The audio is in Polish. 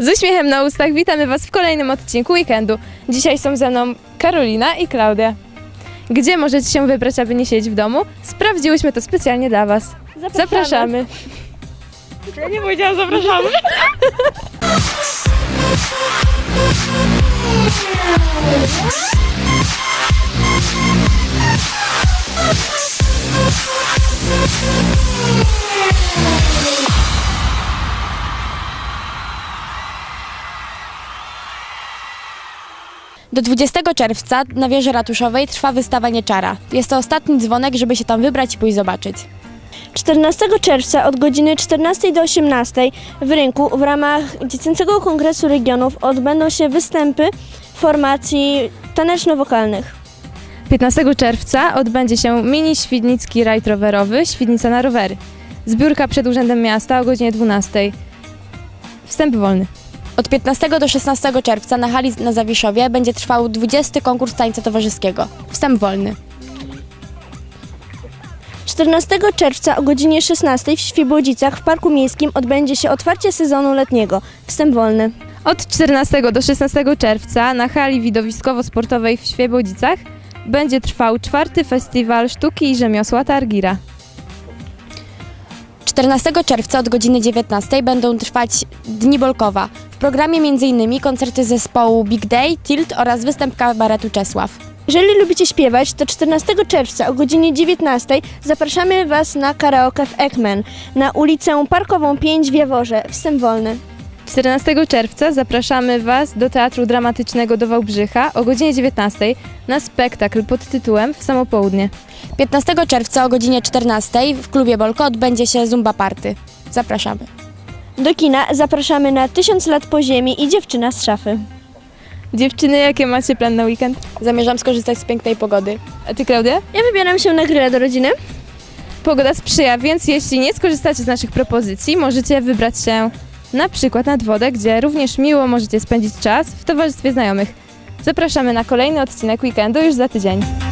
Z uśmiechem na ustach witamy Was w kolejnym odcinku weekendu. Dzisiaj są ze mną Karolina i Klaudia. Gdzie możecie się wybrać, aby nie siedzieć w domu? Sprawdziłyśmy to specjalnie dla Was. Zapraszamy. Ja nie powiedziałam zapraszamy. Do 20 czerwca na wieży ratuszowej trwa wystawa Nieczara. Jest to ostatni dzwonek, żeby się tam wybrać i pójść zobaczyć. 14 czerwca od godziny 14 do 18 w rynku w ramach Dziecięcego Kongresu Regionów odbędą się występy formacji taneczno-wokalnych. 15 czerwca odbędzie się mini świdnicki rajd rowerowy Świdnica na rowery. Zbiórka przed Urzędem Miasta o godzinie 12. Wstęp wolny. Od 15 do 16 czerwca na hali na Zawiszowie będzie trwał 20 konkurs tańca towarzyskiego. Wstęp wolny. 14 czerwca o godzinie 16 w Świebodzicach w Parku Miejskim odbędzie się otwarcie sezonu letniego. Wstęp wolny. Od 14 do 16 czerwca na hali widowiskowo-sportowej w Świebodzicach będzie trwał czwarty festiwal sztuki i rzemiosła Targira. 14 czerwca od godziny 19 będą trwać Dni Bolkowa. W programie m.in. koncerty zespołu Big Day, Tilt oraz występ kabaretu Czesław. Jeżeli lubicie śpiewać, to 14 czerwca o godzinie 19 zapraszamy Was na karaoke w Ekmen na ulicę Parkową 5 w Jaworze. Wstęp wolny. 14 czerwca zapraszamy Was do Teatru Dramatycznego do Wałbrzycha o godzinie 19 na spektakl pod tytułem W samo południe. 15 czerwca o godzinie 14 w klubie Bolko odbędzie się Zumba Party. Zapraszamy. Do kina zapraszamy na 1000 lat po ziemi i dziewczyna z szafy. Dziewczyny, jakie macie plan na weekend? Zamierzam skorzystać z pięknej pogody. A Ty, Klaudia? Ja wybieram się na grilla do rodziny. Pogoda sprzyja, więc jeśli nie skorzystacie z naszych propozycji, możecie wybrać się na przykład nad wodę, gdzie również miło możecie spędzić czas w towarzystwie znajomych. Zapraszamy na kolejny odcinek weekendu już za tydzień.